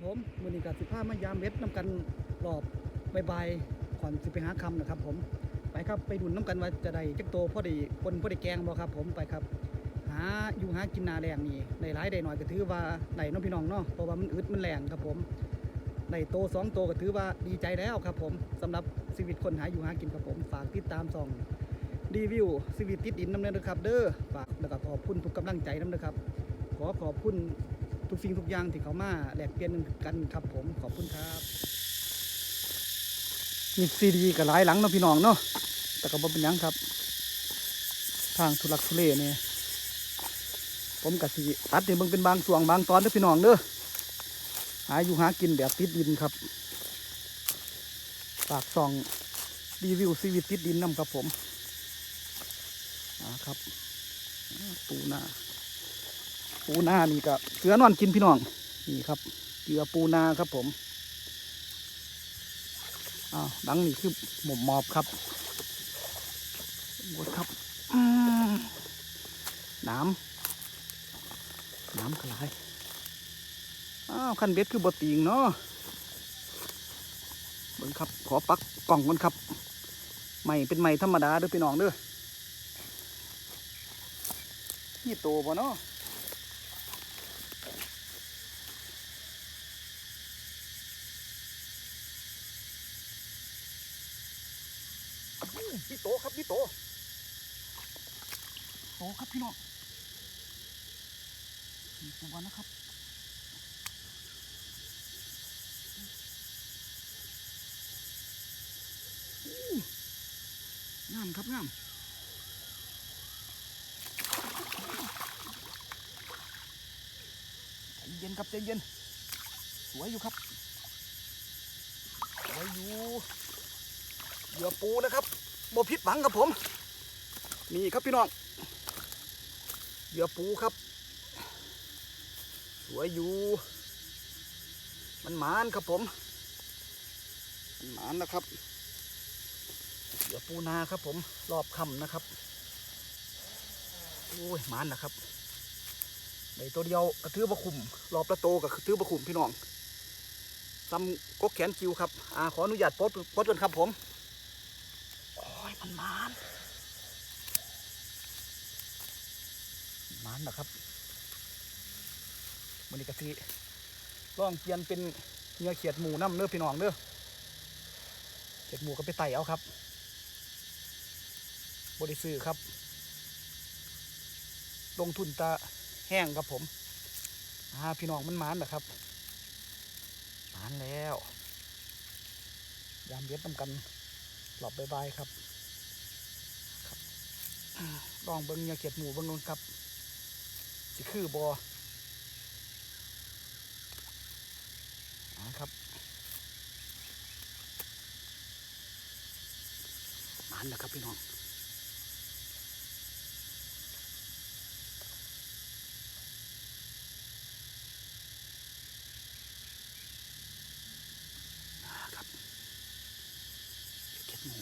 ครับผมมือนี้กับสิผ้ามายามเม็ดน้ำกันรอบใบายๆก่อนสิไปหาคำนะครับ ผมไปครับไปดุนน้ำกันว่าจะได้จักโตพอดีคนพอดีแกงบ่ครับ ผมไปครับ หาอยู่หากินนาแรงนี่ได้หลายได้หน่อยก็ถือว่าได้เน้องพี่น้องเนาะเพราะว่ามันอึดมันแรงครับผมได้โตสองโตก็ถือว่าดีใจแล้วครับ ผมสำหรับชีวิตคนหาอยู่หากินครับผมฝากติดตามส่องรีวิวชีวิตติดดินน้ำเนื้อนะครับ เด้อฝากแล้วก็ขอบคุณทุกกำลังใจน้ำนะครับขอขอบคุณ ทุกสิ่งทุกอย่างที่เขามาแลกเปลี่ยนกันครับผมขอบคุณครับมีซีดีกับหลายหลังเนาะพี่น้องเนาะแต่ก็บ่เป็นยังครับ ทางทุลักทุเลเนี่ยผมกับสีตัดเนี่ยเบิ่งเป็นบางส่วงบางตอนเด้อพี่น้องเด้อหาอยู่หากินแบบติดดินครับฝากส่องรีวิวชีวิตติดดินนำครับผมอ่าครับ ปูนา ปูนานี่ก็เกลือนอนกินพี่น้องนี่ครับเกลือปูนาครับผมอ้าวดังนี่คือหมมมอบครับหมดครับน้ำน้ำกระไรอ้าวคันเบ็ดคือบตีงเนาะเบิ่งครับขอปักกล่องก่อนครับไม่เป็นไม่ธรรมดาเด้อพี่น้องเด้อนี่โตบ่เนาะ พี่โตครับพี่โตโตครับพี่น้องมีตัวนะครับอู้งามครับงามใจเย็นครับใจเย็น สวยอยู่ครับสวยอยู่เหยื่อปูนะครับ โบพิษหวังครับผม นี่ครับพี่น้องเหยื่อปูครับ สวยอยู่ มันหมานครับผม มันหมานนะครับเหยื่อปูนาครับผม รอบคำนะครับ โอ้ยหมานนะครับในตัวเดียวกระทือบะคุม รอบละโตกับกระทือบะคุมพี่น้องซ้ำกกแขนคิวครับ อ่าขออนุญาตโพสต์โพสต์กันครับผม มันมานมานนะครับมันนี่กะทิลองเปลี่ยนเป็นเนื้อเขียดหมูน้ำเนื้อพี่น้องเด้อเขียดหมูก็ไปไต่เอาครับบริซื้อครับ ลงทุนตาแห้งครับผมอาพี่น้องมันมานนะครับมานแล้ว ยามเย็ดน้ำกันหลบบายๆครับ ลองเบิ้งยาเขียดหมูเบิ้งนู้นครับ สิคือบอนะครับมันนะครับพี่น้องอ่าครับเขียดหมู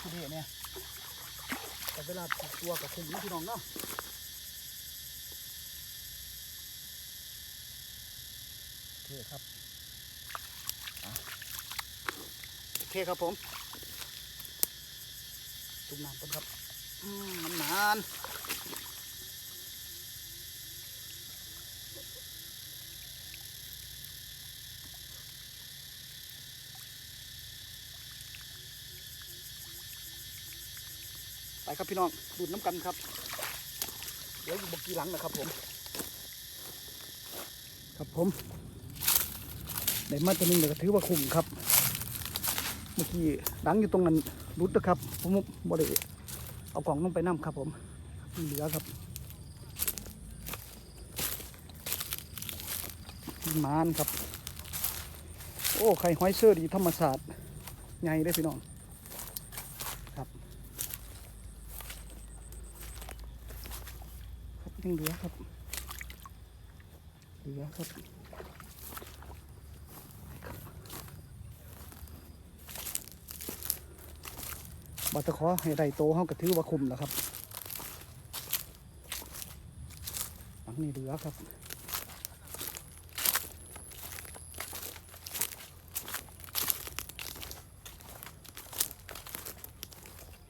ที่นี่เนี่ยแต่เว ลาตักตัวกับคุมนะพี่น้องเนาะโอเคครับโอเคครับผมจุ่มน้ำก่อนครับอืมมันนาน ไปครับพี่น้องดูดน้ำกันครับ เดี๋ยวอยู่บกกี่หลังนะครับผม ครับผมได้มาตัวหนึงเดี๋ยวถือว่าคุ้มครับ เมื่อกี้หลังอยู่ตรงนั้นรุดนะครับผมบ่ได้เอากล่องลงไปน้ำครับผมเหลือครับมานครับ โอ้ไข่ห้อยเชอรี่ธรรมศาสตร์ไงได้พี่น้อง ยังเหลือครับ เหลือครับบัตรคอให้ได้โตเฮากระถือว่าคุมแล้วครับหลังนี้เหลือครับ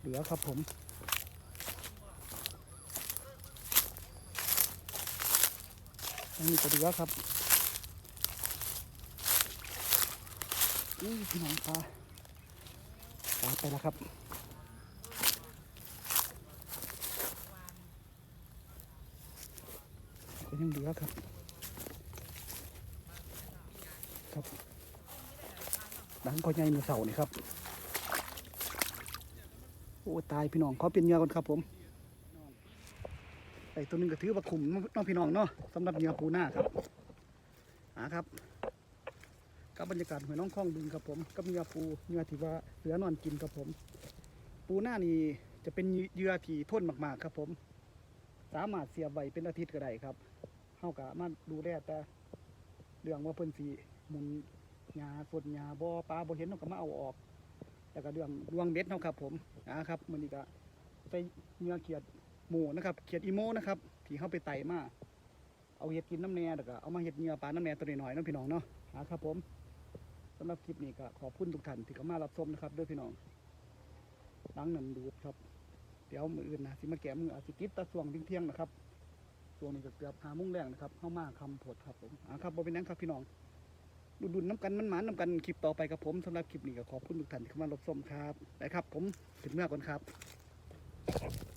เหลือครับผม นี้ก็เหลือครับนี่พี่น้องปลาปลาไปแล้วครับก็ยังเหลือครับ ครับดังก็ใหญ่มือเสานี่ครับโอ้ตายพี่น้องขอเป็นเหยื่อก่อนครับผม ไอ้ตัวหนึงก็ถือว่าขุมน้องพี่น้องเนาะสำหรับเหยื่อปูหน้าครับหาครับกับบรรยากาศหอยน้องคล้องบึงครับผมกับเหยื่อปูเหยื่อที่ว่าเหลือนอนกินครับผม ปูหน้านี่จะเป็นเหยื่อที่ทนมากๆครับผม สามารถเสียบไว้เป็นอาทิตย์ก็ได้ครับเฮากะมาดูแลแต่เรื่องว่าเพิ่นสีมุนหญ้าฝนหญ้าบ่อปลาบ่เห็นเฮาก็มาเอาออก แล้วก็เรื่องดวงเบ็ดเนาะครับ ผมนะครับมันนี้ก็ใส่เนื้อเขียด หมูนะครับเขียดอีโมนะครับที่เข้าไปไต่มาเอาเห็ดกินน้ำแหน่แล้วก็เอามาเห็ดเนื้อปลาน้ำแหน่ตัวน้อยๆนะพี่น้องเนาะนะครับผมสำหรับคลิปนี้ก็ขอบคุณทุกท่านที่เข้ามารับชมนะครับด้วยพี่น้องล้างหน้ำดูดครับ เดี๋ยวมืออื่นนะสิมาแกะมืออาจสิติดตะสวงเที่ยงนะครับช่วงนี้ก็เกือบหามุ้งแรงนะครับเข้ามาคำผดครับผมอ่าครับบอเป็นนังครับพี่น้องดุนน้ำกันมันหมานน้ำกันคลิปต่อไปกับผมสำหรับคลิปนี้ก็ขอบคุณทุกท่านที่เข้ามารับชมครับไปครับ ผมถึงเมื่อก่อนครับ